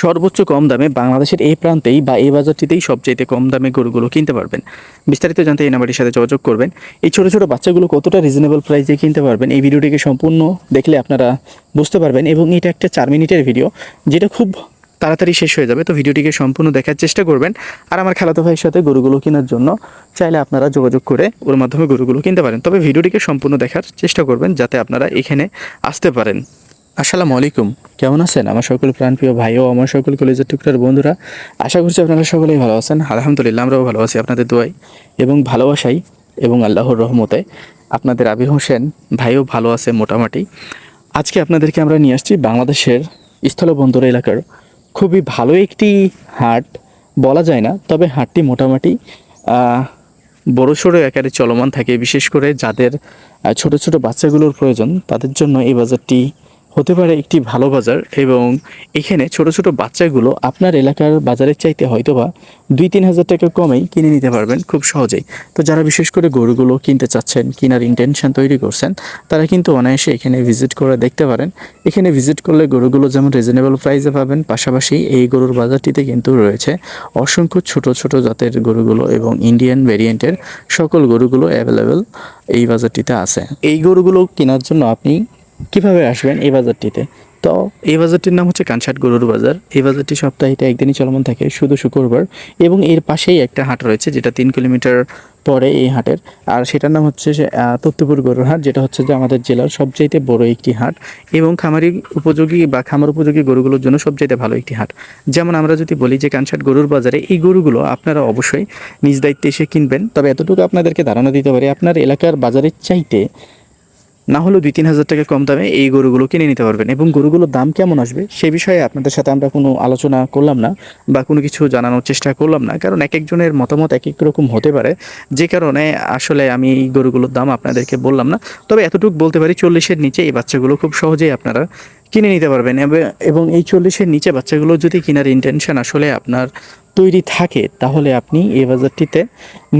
সর্বোচ্চ কম দামে বাংলাদেশের এই প্রান্তেই বা এই বাজারটিতেই সবচাইতে কম দামে গরুগুলো কিনতে পারবেন। বিস্তারিত জানতে এই নাম্বারটির সাথে যোগাযোগ করবেন। এই ছোটো ছোটো বাচ্চাগুলো কতটা রিজনেবল প্রাইসে কিনতে পারবেন এই ভিডিওটিকে সম্পূর্ণ দেখলে আপনারা বুঝতে পারবেন এবং এটা একটা চার মিনিটের ভিডিও যেটা খুব তাড়াতাড়ি শেষ হয়ে যাবে। তো ভিডিওটিকে সম্পূর্ণ দেখার চেষ্টা করবেন। আর আমার খালাতো ভাইয়ের সাথে গরুগুলো কেনার জন্য চাইলে আপনারা যোগাযোগ করে ওর মাধ্যমে গরুগুলো কিনতে পারেন। তবে ভিডিওটিকে সম্পূর্ণ দেখার চেষ্টা করবেন যাতে আপনারা এখানে আসতে পারেন। আসসালামু আলাইকুম। কেমন আছেন? আমার সকল প্রাণপ্রিয় ভাই ও আমার সকল কলেজের টুকরার বন্ধুরা আশা করছি আপনারা সকলেই ভালো আছেন। আলহামদুলিল্লাহ আমরাও ভালো আছি আপনাদের দোয়াই এবং ভালোবাসাই এবং আল্লাহর রহমতে। আপনাদের আবির হোসেন ভাইও ভালো আছে মোটামুটি। আজকে আপনাদেরকে আমরা নিয়ে আসছি বাংলাদেশের স্থলবন্দর এলাকার খুবই ভালো একটি হাট। বলা যায় না তবে হাটটি মোটামুটি আহ, বড় সড়ো আকারে চলমান থাকে বিশেষ করে যাদের ছোট ছোট বাচ্চাগুলোর প্রয়োজন তাদের জন্য এই বাজারটি হতে পারে একটি ভালো বাজার এবং এখানে ছোট ছোট বাচ্চাগুলো আপনার এলাকার বাজারের চাইতে হয়তোবা দুই তিন হাজার টাকা কমেই কিনে নিতে পারবেন খুব সহজেই। তো যারা বিশেষ করে গরুগুলো কিনতে চাচ্ছেন, কেনার ইন্টেনশন তৈরি করছেন, তারা কিন্তু অনায়াসে এখানে ভিজিট করে দেখতে পারেন। এখানে ভিজিট করলে গরুগুলো যেমন রিজনেবল প্রাইসে পাবেন, পাশাপাশি এই গরুর বাজারটিতে কিন্তু রয়েছে অসংখ্য ছোট ছোট জাতের গরুগুলো এবং ইন্ডিয়ান ভেরিয়েন্টের সকল গরুগুলো অ্যাভেলেবেল এই বাজারটিতে আছে। এই গরুগুলো কেনার জন্য আপনি কীভাবে আসবেন এই বাজারটিতে? তো এই বাজারটির নাম হচ্ছে কানসাট গরুর বাজার। এই বাজারটি সপ্তাহে একদিনই চলমান থাকে, শুধু শুক্রবার। এবং এর পাশেই একটা হাট রয়েছে, যেটা তিন কিলোমিটার পরে এই হাটের। আর সেটার নাম হচ্ছে তত্ত্বপুর গরুর হাট, যেটা হচ্ছে যে আমাদের জেলার সবচাইতে বড় একটি হাট। এবং খামারি উপযোগী বা খামার উপযোগী গরুগুলোর জন্য সবচাইতে ভালো একটি হাট। যেমন আমরা যদি বলি যে কানসাট গরুর বাজারে এই গরুগুলো আপনারা অবশ্যই নিজ দায়িত্বে এসে কিনবেন। তবে এতটুকু আপনাদেরকে ধারণা দিতে পারি, আপনার এলাকার বাজারের চাইতে না হলেও দুই, তিন হাজার টাকা কম দামে এই গরুগুলো কিনে নিতে পারবেন। এবং গরুগুলোর দাম কেমন আসবে সে বিষয়ে আপনাদের সাথে আমরা কোনো আলোচনা করলাম না বা কোনো কিছু জানানোর চেষ্টা করলাম না। কারণ এক একজনের মতামত এক এক রকম হতে পারে। যে কারণে আসলে আমি এই গরুগুলোর দাম আপনাদেরকে বললাম না। তবে এতটুকু বলতে পারি, চল্লিশের নিচে এই বাচ্চাগুলো খুব সহজেই আপনারা কিনে নিতে পারবেন। এবং এই চল্লিশের নিচে বাচ্চাগুলো যদি কেনার ইন্টেনশন আসলে আপনার তৈরি থাকে, তাহলে আপনি এই বাজারটিতে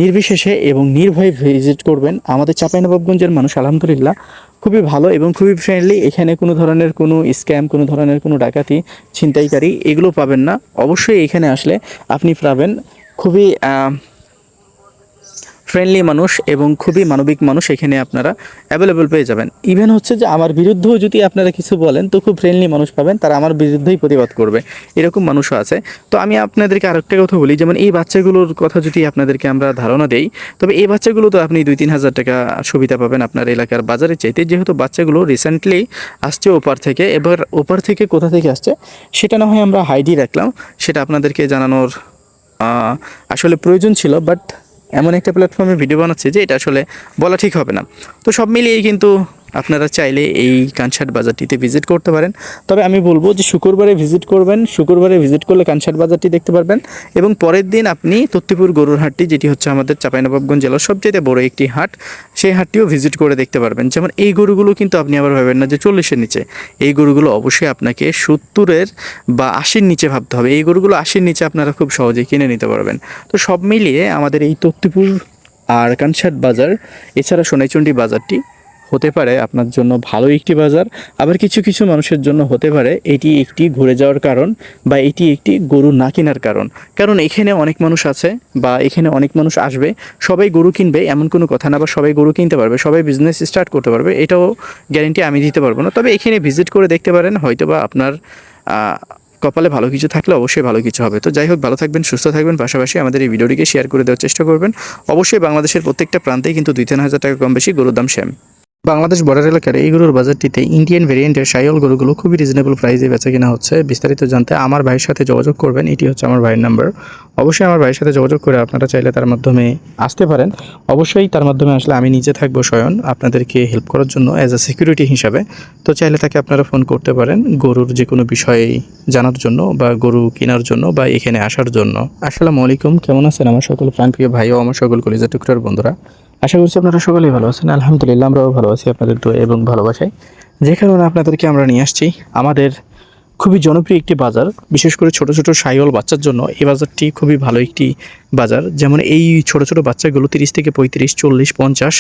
নির্বিশেষে এবং নির্ভয়ে ভিজিট করবেন। আমাদের চাঁপাইনবাবগঞ্জের মানুষ, আলহামদুলিল্লাহ, খুবই ভালো এবং খুবই ফ্রেন্ডলি এখানে কোনো ধরনের কোনো স্ক্যাম কোনো ধরনের কোনো ডাকাতি, ছিনতাইকারী এগুলো পাবেন না। অবশ্যই এখানে আসলে আপনি পাবেন। খুবই ফ্রেন্ডলি মানুষ এবং খুবই মানবিক মানুষ এখানে আপনারা অ্যাভেলেবল পেয়ে যাবেন। ইভেন হচ্ছে যে আমার বিরুদ্ধেও যদি আপনারা কিছু বলেন, তো খুব ফ্রেন্ডলি মানুষ পাবেন, তারা আমার বিরুদ্ধেই প্রতিবাদ করবে। এরকম মানুষও আছে। তো আমি আপনাদেরকে আরেকটা কথা বলি, যেমন এই বাচ্চাগুলোর কথা যদি আপনাদেরকে আমরা ধারণা দেই, তবে এই বাচ্চাগুলো তো আপনি দুই তিন হাজার টাকা সুবিধা পাবেন আপনার এলাকার বাজারে চাইতে। যেহেতু বাচ্চাগুলো রিসেন্টলি আসছে ওপার থেকে, এবার ওপার থেকে কোথা থেকে আসছে, সেটা না হয় আমরা হাইডি রাখলাম। সেটা আপনাদেরকে জানানোর আসলে প্রয়োজন ছিল বাট এমন একটা প্ল্যাটফর্মে ভিডিও বানাচ্ছে যে এটা আসলে বলা ঠিক হবে না। তো সব মিলিয়েই কিন্তু আপনারা চাইলে এই কানসার্ট বাজারটিতে ভিজিট করতে পারেন। তবে আমি বলব যে শুক্রবারে ভিজিট করবেন, শুক্রবারে ভিজিট করলে কানসার্ট বাজারটি দেখতে পারবেন এবং পরের দিন আপনি তত্তিপুর গরুর হাটটি যেটি হচ্ছে আমাদের চাঁপাইনবাবগঞ্জ জেলার সবচেয়ে বড় একটি হাট সেই হাটটিও ভিজিট করে দেখতে পারবেন। যেমন এই গরুগুলো কিন্তু আপনি আবার ভাবেন না যে চল্লিশের নিচে। এই গরুগুলো অবশ্যই আপনাকে সত্তরের বা আশির নিচে ভাবতে হবে। এই গরুগুলো আশির নিচে আপনারা খুব সহজেই কিনে নিতে পারবেন। তো সব মিলিয়ে আমাদের এই তত্তিপুর আর কানসাট বাজার, এছাড়া সোনাইচন্ডী বাজারটি হতে পারে আপনার জন্য ভালো একটি বাজার, আবার কিছু কিছু মানুষের জন্য হতে পারে এটি একটি ঘুরে যাওয়ার কারণ বা এটি একটি গরু না কেনার কারণ। কারণ এখানে অনেক মানুষ আছে বা এখানে অনেক মানুষ আসবে, সবাই গরু কিনবে, এমন কোনো কথা না বা সবাই গরু কিনতে পারবে, সবাই বিজনেস স্টার্ট করতে পারবে, এটাও গ্যারেন্টি আমি দিতে পারব না। তবে এখানে ভিজিট করে দেখতে পারেন হয়তো বা আপনার কপালে ভালো কিছু থাকলে অবশ্যই ভালো কিছু হবে। তো যাই হোক, ভালো থাকবেন, সুস্থ থাকবেন, পাশাপাশি আমাদের এই ভিডিওটিকে শেয়ার করে দেওয়ার চেষ্টা করবেন। অবশ্যই বাংলাদেশের প্রত্যেকটা প্রান্তেই কিন্তু দুই তিন হাজার টাকা কম বেশি গরুর দাম সেম। বাংলাদেশ বর্ডার এলাকার এই গরুর বাজারটিতে ইন্ডিয়ান ভেরিয়েন্টের সাইল গরুগুলো খুবই রিজনেবল প্রাইসে বেচা কেনা হচ্ছে। বিস্তারিত জানতে আমার ভাইয়ের সাথে যোগাযোগ করবেন, এটি হচ্ছে আমার ভাইয়ের নাম্বার অবশ্যই আমার ভাইয়ের সাথে যোগাযোগ করে আপনারা চাইলে তার মাধ্যমে আসতে পারেন। অবশ্যই তার মাধ্যমে আসলে আমি নিজে থাকব স্বয়ন, আপনাদেরকে হেল্প করার জন্য অ্যাজ আ সিকিউরিটি হিসাবে। তো চাইলে তাকে আপনারা ফোন করতে পারেন গরুর যে কোনো বিষয়ে জানার জন্য বা গরু কেনার জন্য বা এখানে আসার জন্য। আসসালামু আলাইকুম, কেমন আছেন আমার সকল প্রাণপ্রিয় ভাই ও আমার সকল কলিজা টুকরার বন্ধুরা? আশা করছি আপনারা সকলেই ভালো আছেন। আলহামদুলিল্লাহ আমরাও ভালো আছি আপনাদের দোয়া এবং ভালোবাসায়। যে কারণে আপনাদেরকে আমরা নিয়ে আসছি আমাদের খুবই জনপ্রিয় একটি বাজার, বিশেষ করে ছোট ছোট সাইওয়াল বাচ্চার জন্য এই বাজারটি খুবই ভালো একটি বাজার। যেমন এই ছোট ছোট বাচ্চাগুলো তিরিশ থেকে পঁয়ত্রিশ, চল্লিশ, পঞ্চাশ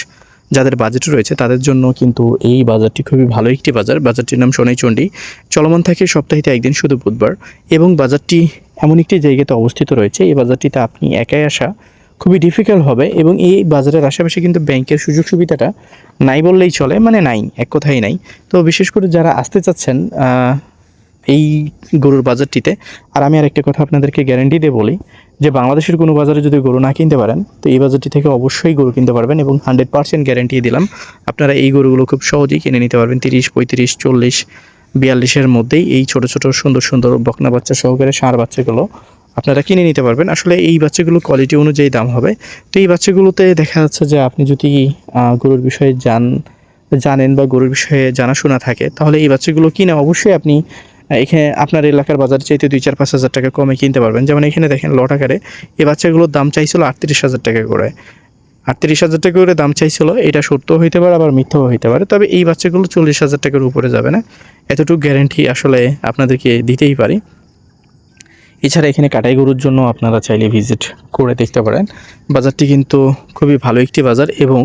যাদের বাজেট রয়েছে, তাদের জন্য কিন্তু এই বাজারটি খুবই ভালো একটি বাজার। বাজারটির নাম সোনাইচণ্ডী চলমান থাকে সপ্তাহিতে একদিন শুধু বুধবার এবং বাজারটি এমন একটি জায়গাতে অবস্থিত রয়েছে। এই বাজারটিতে আপনি একাই আসা খুবই ডিফিকাল্ট হবে এবং এই বাজারের আশেপাশে কিন্তু ব্যাংকের সুযোগ সুবিধাটা নাই বললেই চলে মানে নাই, এক কথাই নাই। তো বিশেষ করে যারা আসতে চাচ্ছেন এই গরুর বাজারটিতে, আর আমি আরেকটা কথা আপনাদেরকে গ্যারেন্টি দিয়ে বলি যে বাংলাদেশের কোনো বাজারে যদি গরু না কিনতে পারেন, তো এই বাজারটি থেকে অবশ্যই গরু কিনতে পারবেন এবং হান্ড্রেড পার্সেন্ট গ্যারেন্টি দিলাম, আপনারা এই গরুগুলো খুব সহজেই কিনে নিতে পারবেন, তিরিশ, পঁয়ত্রিশ, চল্লিশ, বিয়াল্লিশের মধ্যেই এই ছোট ছোট, সুন্দর সুন্দর বকনা বাচ্চা সহকারে ষাঁড় বাচ্চাগুলো। আপনারা কিনে নিতে পারবেন। আসলে এই বাচ্চাগুলো কোয়ালিটি অনুযায়ী দাম হবে। তো এই বাচ্চাগুলোতে দেখা যাচ্ছে যে আপনি যদি গরুর বিষয়ে জান, জানেন বা গরুর বিষয়ে জানাশোনা থাকে, তাহলে এই বাচ্চাগুলো কিনে অবশ্যই আপনি এখানে আপনার এলাকার বাজার চাইতে দুই চার পাঁচ হাজার টাকা কমে কিনতে পারবেন। যেমন এখানে দেখেন লট আকারে এই বাচ্চাগুলোর দাম চাইছিল আটত্রিশ হাজার টাকা করে। আটত্রিশ হাজার টাকা করে দাম চাইছিল, এটা সত্য হইতে পারে, আবার মিথ্যাও হইতে পারে। তবে এই বাচ্চাগুলো চল্লিশ হাজার টাকার উপরে যাবে না। এতটুকু গ্যারেন্টি আসলে আপনাদেরকে দিতেই পারি। এছাড়া এখানে কাটাই গরুর জন্য আপনারা চাইলে ভিজিট করে দেখতে পারেন। বাজারটি কিন্তু খুবই ভালো একটি বাজার এবং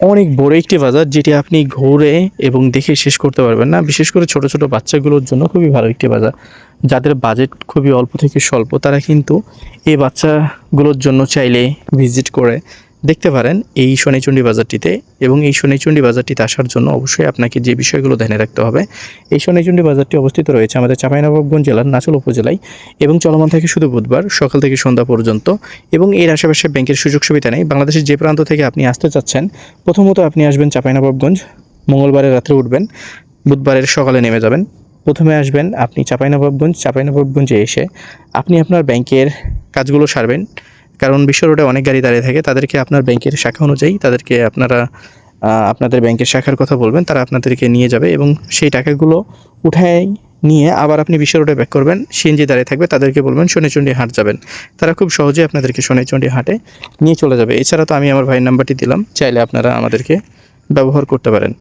অনেক বড় একটি বাজার যেটি আপনি ঘুরে এবং দেখে শেষ করতে পারবেন না। বিশেষ করে ছোট ছোট বাচ্চাগুলোর জন্য খুবই ভালো একটি বাজার। যাদের বাজেট খুবই অল্প থেকে স্বল্প, তারা কিন্তু এই বাচ্চাগুলোর জন্য চাইলে ভিজিট করে দেখতে পারেন এই শনিচণ্ডী বাজারটিতে এবং এই শনিচণ্ডী বাজারটিতে আসার জন্য অবশ্যই আপনাকে যে বিষয়গুলো ধ্যানে রাখতে হবে, এই শনিচণ্ডী বাজারটি অবস্থিত রয়েছে আমাদের চাঁপাইনবাবগঞ্জ জেলার নাচল উপজেলায় এবং চলমান থাকে শুধু বুধবার সকাল থেকে সন্ধ্যা পর্যন্ত এবং এর আশেপাশে ব্যাংকের সুযোগ সুবিধা নেই। বাংলাদেশের যে প্রান্ত থেকে আপনি আসতে চাচ্ছেন, প্রথমত আপনি আসবেন চাঁপাইনবাবগঞ্জ মঙ্গলবারের রাত্রে উঠবেন, বুধবারের সকালে নেমে যাবেন। প্রথমে আসবেন আপনি চাঁপাইনবাবগঞ্জ, চাঁপাইনবাবগঞ্জে এসে আপনি আপনার ব্যাংকের কাজগুলো সারবেন। কারণ বিশ্ব রোডে অনেক গাড়ি দাঁড়িয়ে থাকে, তাদেরকে আপনার ব্যাংকের শাখা অনুযায়ী তাদেরকে আপনারা আপনাদের ব্যাংকের শাখার কথা বলবেন, তারা আপনাদেরকে নিয়ে যাবে এবং সেই টাকাগুলো উঠায় নিয়ে আবার আপনি বিশ্ব রোডে ব্যাক করবেন, সিএনজি দাঁড়িয়ে থাকবে, তাদেরকে বলবেন সোনেচন্ডী হাট যাবেন। তারা খুব সহজেই আপনাদেরকে সোনেচন্ডী হাটে নিয়ে চলে যাবে। এছাড়া তো আমি আমার ভাইয়ের নাম্বারটি দিলাম, চাইলে আপনারা আমাদেরকে ব্যবহার করতে পারেন।